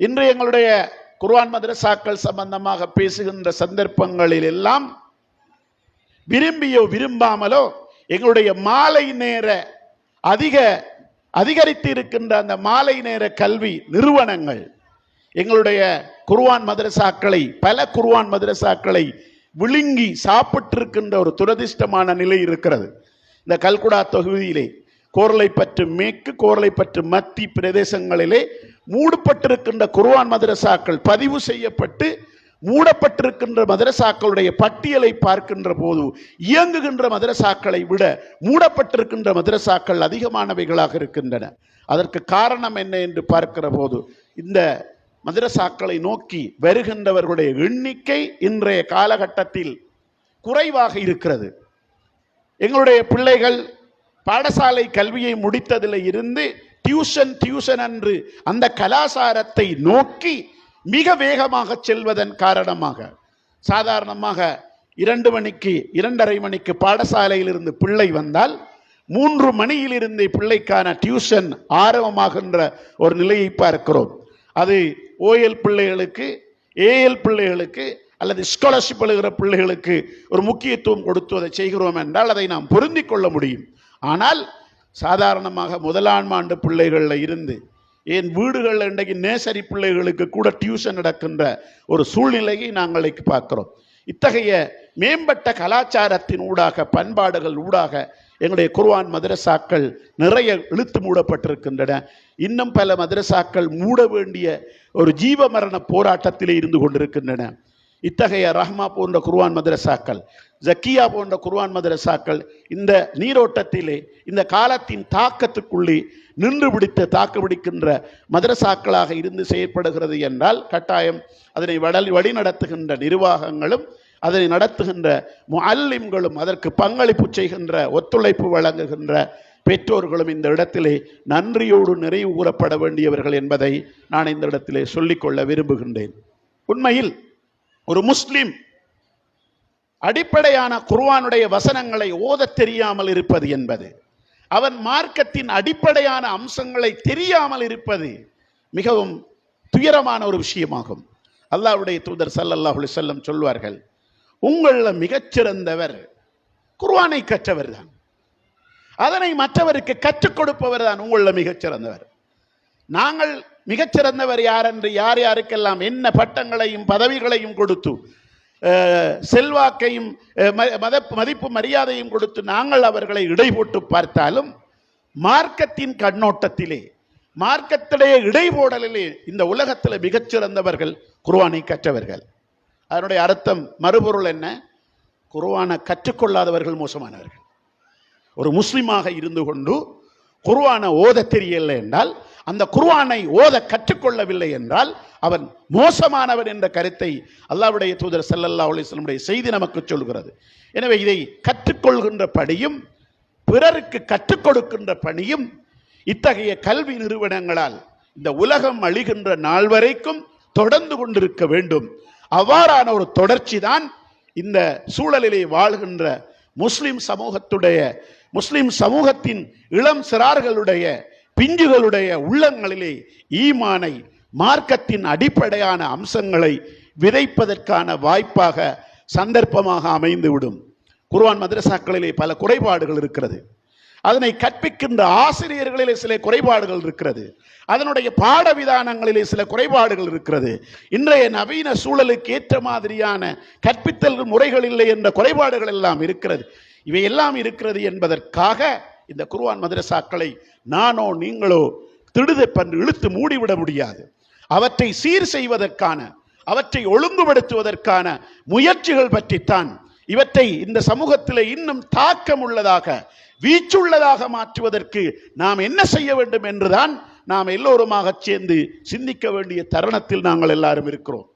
இன்று எங்களுடைய குர்வான் மதரசாக்கள் சம்பந்தமாக பேசுகின்ற சந்தர்ப்பங்களில் எல்லாம் விரும்பியோ விரும்பாமலோ எங்களுடைய மாலை நேர அதிக அதிகரித்து இருக்கின்ற அந்த மாலை நேர கல்வி நிறுவனங்கள் எங்களுடைய குர்வான் மதரசாக்களை பல குர்வான் மதரசாக்களை விழுங்கி சாப்பிட்டிருக்கின்ற ஒரு துரதிர்ஷ்டமான நிலை இருக்கிறது. இந்த கல்குடா தொகுதியிலே கோரலை பற்று மேற்கு கோரலை பற்று மத்தி பிரதேசங்களிலே மூடப்பட்டிருக்கின்ற குர்வான் மதரசாக்கள் பதிவு செய்யப்பட்டு மூடப்பட்டிருக்கின்ற மதரசாக்களுடைய பட்டியலை பார்க்கின்ற போது இயங்குகின்ற மதரசாக்களை விட மூடப்பட்டிருக்கின்ற மதரசாக்கள் அதிகமானவைகளாக இருக்கின்றன. அதற்கு காரணம் என்ன என்று பார்க்கிற போது இந்த மதரசாக்களை நோக்கி வருகின்றவர்களுடைய எண்ணிக்கை இன்றைய காலகட்டத்தில் குறைவாக இருக்கிறது. எங்களுடைய பிள்ளைகள் பாடசாலை கல்வியை முடித்ததில் இருந்து டியூஷன் டியூஷன் என்று அந்த கலாசாரத்தை நோக்கி மிக வேகமாக செல்வதன் காரணமாக சாதாரணமாக இரண்டு மணிக்கு இரண்டரை மணிக்கு பாடசாலையிலிருந்து பிள்ளை வந்தால் மூன்று மணியிலிருந்து பிள்ளைக்கான டியூஷன் ஆரம்பமாகின்ற ஒரு நிலையை பார்க்கிறோம். அது ஓஎல் பிள்ளைகளுக்கு ஏஎல் பிள்ளைகளுக்கு அல்லது ஸ்காலர்ஷிப் எழுகிற பிள்ளைகளுக்கு ஒரு முக்கியத்துவம் கொடுத்து அதை செய்கிறோம் என்றால் அதை நாம் பொருந்திக் கொள்ள முடியும். ஆனால் சாதாரணமாக முதலாம் ஆண்டு பிள்ளைகளில் இருந்து என் வீடுகளில் இன்றைக்கு நேசரி பிள்ளைகளுக்கு கூட டியூஷன் நடக்கின்ற ஒரு சூழ்நிலையை நாங்கள் பார்க்குறோம் பார்க்கிறோம். இத்தகைய மேம்பட்ட கலாச்சாரத்தின் ஊடாக பண்பாடுகள் ஊடாக எங்களுடைய குர்வான் மதரசாக்கள் நிறைய இழுத்து மூடப்பட்டிருக்கின்றன. இன்னும் பல மதரசாக்கள் மூட வேண்டிய ஒரு ஜீவமரண போராட்டத்திலே இருந்து கொண்டிருக்கின்றன. இத்தகைய ரஹ்மா போன்ற குர்வான் மதரசாக்கள் ஜக்கியா போன்ற குர்வான் மதரசாக்கள் இந்த நீரோட்டத்திலே இந்த காலத்தின் தாக்கத்துக்குள்ளே நின்று பிடித்து தாக்கு பிடிக்கின்ற மதரசாக்களாக இருந்து செயற்படுகிறது என்றால் கட்டாயம் அதனை வடல் வழி நடத்துகின்ற நிர்வாகங்களும் அதனை நடத்துகின்ற முஅல்லிம்களும் அதற்கு பங்களிப்பு செய்கின்ற ஒத்துழைப்பு வழங்குகின்ற பெற்றோர்களும் இந்த இடத்திலே நன்றியோடு நிறைவு கூறப்பட வேண்டியவர்கள் என்பதை நான் இந்த இடத்திலே சொல்லிக்கொள்ள விரும்புகின்றேன். உண்மையில் ஒரு முஸ்லிம் அடிப்படையான குர்வானுடைய வசனங்களை ஓதத் தெரியாமல் இருப்பது என்பது அவன் மார்க்கத்தின் அடிப்படையான அம்சங்களை தெரியாமல் இருப்பது மிகவும் துயரமான ஒரு விஷயமாகும். அல்லாவுடைய தூதர் ஸல்லல்லாஹு செல்லம் சொல்வார்கள் உங்களில் மிகச்சிறந்தவர் குர்வானை கற்றவர் தான். அதனை மற்றவருக்கு கற்றுக் கொடுப்பவர் தான் உங்களில் மிகச்சிறந்தவர். நாங்கள் மிகச்சிறந்தவர் யார் என்று யார் யாருக்கெல்லாம் என்ன பட்டங்களையும் பதவிகளையும் கொடுத்து செல்வாக்கையும் ம- மத மதிப்பு மரியாதையும் கொடுத்து நாங்கள் அவர்களை இடை போட்டு பார்த்தாலும் மார்க்கத்தின் கண்ணோட்டத்திலே மார்க்கத்திலே இடைபோடலிலே இந்த உலகத்தில் மிகச்சிறந்தவர்கள் குருவானை கற்றவர்கள். அதனுடைய அர்த்தம் மறுபொருள் என்ன? குருவானை கற்றுக்கொள்ளாதவர்கள் மோசமானவர்கள். ஒரு முஸ்லீமாக இருந்து கொண்டு குர்ஆனை ஓத தெரியவில்லை என்றால் அந்த குர்வானை ஓத கற்றுக்கொள்ளவில்லை என்றால் அவன் மோசமானவன் என்ற கருத்தை அல்லாவுடைய தூதர் செல்லல்லா அலிஸ்லமுடைய செய்தி நமக்கு சொல்கிறது. எனவே இதை கற்றுக்கொள்கின்ற பணியும் பிறருக்கு கற்றுக் கொடுக்கின்ற பணியும் இத்தகைய கல்வி நிறுவனங்களால் இந்த உலகம் அழிகின்ற நாள் வரைக்கும் தொடர்ந்து கொண்டிருக்க வேண்டும். அவ்வாறான ஒரு தொடர்ச்சி தான் இந்த சூழலிலே வாழ்கின்ற முஸ்லிம் சமூகத்துடைய முஸ்லிம் சமூகத்தின் இளம் சிறார்களுடைய பிஞ்சுகளுடைய உள்ளங்களிலே ஈமானை மார்க்கத்தின் அடிப்படையான அம்சங்களை விதைப்பதற்கான வாய்ப்பாக சந்தர்ப்பமாக அமைந்துவிடும். குர்வான் மதரசாக்களிலே பல குறைபாடுகள் இருக்கிறது. அதனை கற்பிக்கின்ற ஆசிரியர்களிலே சில குறைபாடுகள் இருக்கிறது. அதனுடைய பாட விதானங்களிலே சில குறைபாடுகள் இருக்கிறது. இன்றைய நவீன சூழலுக்கு ஏற்ற மாதிரியான கற்பித்தல் முறைகள் இல்லை என்ற குறைபாடுகள் எல்லாம் இருக்கிறது. இவையெல்லாம் இருக்கிறது என்பதற்காக இந்த குருவான் மதரசாக்களை நானோ நீங்களோ திடுதப்பன்று இழுத்து மூடிவிட முடியாது. அவற்றை சீர் செய்வதற்கான அவற்றை ஒழுங்குபடுத்துவதற்கான முயற்சிகள் பற்றித்தான் இவற்றை இந்த சமூகத்தில் இன்னும் தாக்கம் உள்ளதாக வீச்சுள்ளதாக மாற்றுவதற்கு நாம் என்ன செய்ய வேண்டும் என்றுதான் நாம் எல்லோருமாக சேர்ந்து சிந்திக்க வேண்டிய தருணத்தில் நாங்கள் எல்லாரும் இருக்கிறோம்.